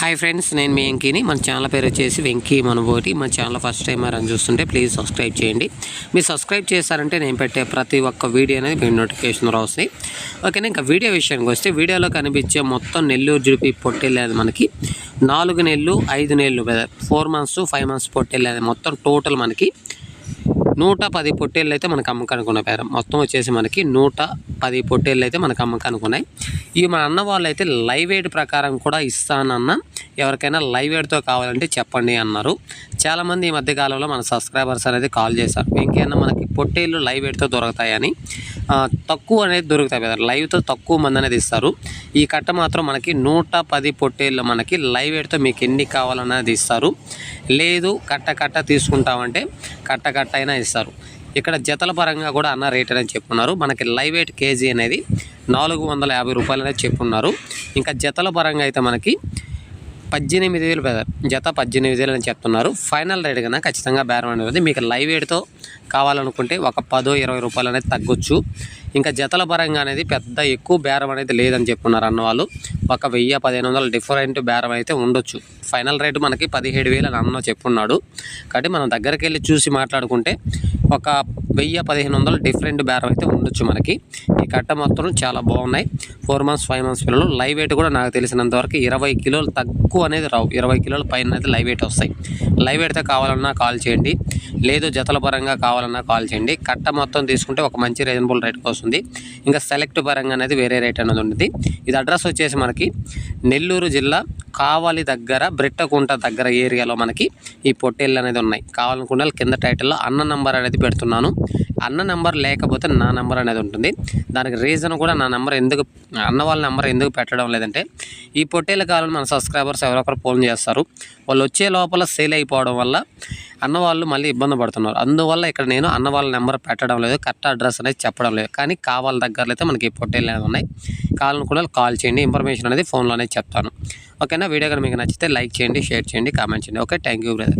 Hi friends నేను మీ వెంకీని. మన channel పేరు వచ్చేసి వెంకీ మనబోటి. మన ఛానల్ ఫస్ట్ టైం అని చూస్తుంటే ప్లీజ్ సబ్స్క్రైబ్ చేయండి. మీరు సబ్స్క్రైబ్ చేశారంటే నేను పెట్టే ప్రతి ఒక్క వీడియో అనేది మీ నోటిఫికేషన్ వస్తాయి. ఓకేనా ఇంకా వీడియో విషయానికి వస్తే వీడియోలో కనిపించే మొత్తం నెల్లూరు జుడిపి పొట్టెళ్ళేది మనకి నాలుగు నెలలు ఐదు నెలలు ఫోర్ మంత్స్ ఫైవ్ మంత్స్ పొట్టెళ్ళేది మొత్తం టోటల్ మనకి నూట పది పొట్టేళ్ళు అయితే మనకు అమ్మకానికి ఉన్నాయి పేరు. మొత్తం వచ్చేసి మనకి నూట పది పొట్టేళ్ళు అయితే మనకు అమ్మకానికి ఉన్నాయి ఇవి మన అన్న వాళ్ళు అయితే లైవ్ ఎయిడ్ ప్రకారం కూడా ఇస్తానన్న. ఎవరికైనా లైవ్ ఎయిడ్తో కావాలంటే చెప్పండి అన్నారు. చాలామంది ఈ మధ్యకాలంలో మన సబ్స్క్రైబర్స్ అనేది కాల్ చేశారు. ఇంకేమన్నా మనకి పొట్టేళ్ళు లైవ్ ఎయిడ్తో దొరుకుతాయని. తక్కువ అనేది దొరుకుతాయి కదా లైవ్తో తక్కువ మంది అనేది ఇస్తారు. ఈ కట్ట మాత్రం మనకి నూట పది పొట్టేళ్ళు మనకి లైవ్ ఎయిడ్తో మీకు ఎన్ని కావాలన్నది ఇస్తారు. లేదు కట్ట కట్ట తీసుకుంటామంటే కట్ట కట్ట అయినా ఇస్తారు. ఇక్కడ జతల పరంగా కూడా అన్న రేట్ అనేది చెప్పున్నారు. మనకి లైవ్ వెయిట్ కేజీ అనేది నాలుగు వందల యాభై రూపాయలు అనేది చెప్పున్నారు. ఇంకా జతల పరంగా అయితే మనకి పద్దెనిమిది వేలు జత పద్దెనిమిది వేలు అని చెప్తున్నారు. ఫైనల్ రేట్ కన్నా ఖచ్చితంగా బేరం అనేది మీకు లైవ్ ఎయిడ్తో కావాలనుకుంటే ఒక పదో ఇరవై రూపాయలు అనేది తగ్గొచ్చు. ఇంకా జతల పరంగా అనేది పెద్ద ఎక్కువ బేరం అనేది లేదని చెప్పున్నారు అన్న వాళ్ళు. ఒక వెయ్యి పదిహేను వందల డిఫరెంట్ బేరం అయితే ఉండొచ్చు. ఫైనల్ రేటు మనకి పదిహేడు వేలు అని అన్న చెప్పున్నాడు. కాబట్టి మనం దగ్గరికి వెళ్ళి చూసి మాట్లాడుకుంటే ఒక వెయ్యి పదిహేను వందలు డిఫరెంట్ బేరం అయితే ఉండొచ్చు మనకి. కట్ట మొత్తం చాలా బాగున్నాయి. ఫోర్ మంత్స్ ఫైవ్ మంత్స్ పిల్లలు. లైవ్ వెయిట్ కూడా నాకు తెలిసినంత వరకు ఇరవై కిలోలు తక్కువ అనేది రావు. ఇరవై కిలోల పైన అయితే లైవ్ వెయిట్ వస్తాయి. లైవ్ వెయిట్తో కావాలన్నా కాల్ చేయండి. లేదు జతల పరంగా కావాలన్నా కాల్ చేయండి. కట్ట మొత్తం తీసుకుంటే ఒక మంచి రీజనబుల్ రేట్కి వస్తుంది. ఇంకా సెలెక్ట్ పరంగా అనేది వేరే రేట్ అనేది ఉంటుంది. ఇది అడ్రస్ వచ్చేసి మనకి నెల్లూరు జిల్లా కావాలి దగ్గర బ్రిట్టకుంట దగ్గర ఏరియాలో మనకి ఈ పొట్టేళ్ళు అనేది ఉన్నాయి. కావాలనుకున్న కింద టైటిల్లో అన్న నంబర్ అనేది పెడుతున్నాను. అన్న నెంబర్ లేకపోతే నా నెంబర్ అనేది ఉంటుంది. దానికి రీజన్ కూడా నా నెంబర్ ఎందుకు అన్న వాళ్ళ నెంబర్ ఎందుకు పెట్టడం లేదంటే ఈ పొట్టేళ్ళ కాలం మన సబ్స్క్రైబర్స్ ఎవరొకరు ఫోన్ చేస్తారు. వాళ్ళు వచ్చే లోపల సేల్ అయిపోవడం వల్ల అన్న వాళ్ళు మళ్ళీ ఇబ్బంది పడుతున్నారు. అందువల్ల ఇక్కడ నేను అన్న వాళ్ళ నెంబర్ పెట్టడం లేదు కరెక్ట్ అడ్రస్ అనేది చెప్పడం లేదు. కానీ కావాలి దగ్గరలో అయితే మనకి ఈ పొట్టేళ్ళు అనేది ఉన్నాయి. కాలను కూడా కాల్ చేయండి. ఇన్ఫర్మేషన్ అనేది ఫోన్లోనే చెప్తాను. ఓకేనా? వీడియో కనుక మీకు నచ్చితే లైక్ చేయండి షేర్ చేయండి కామెంట్ చేయండి. ఓకే? Thank you brother.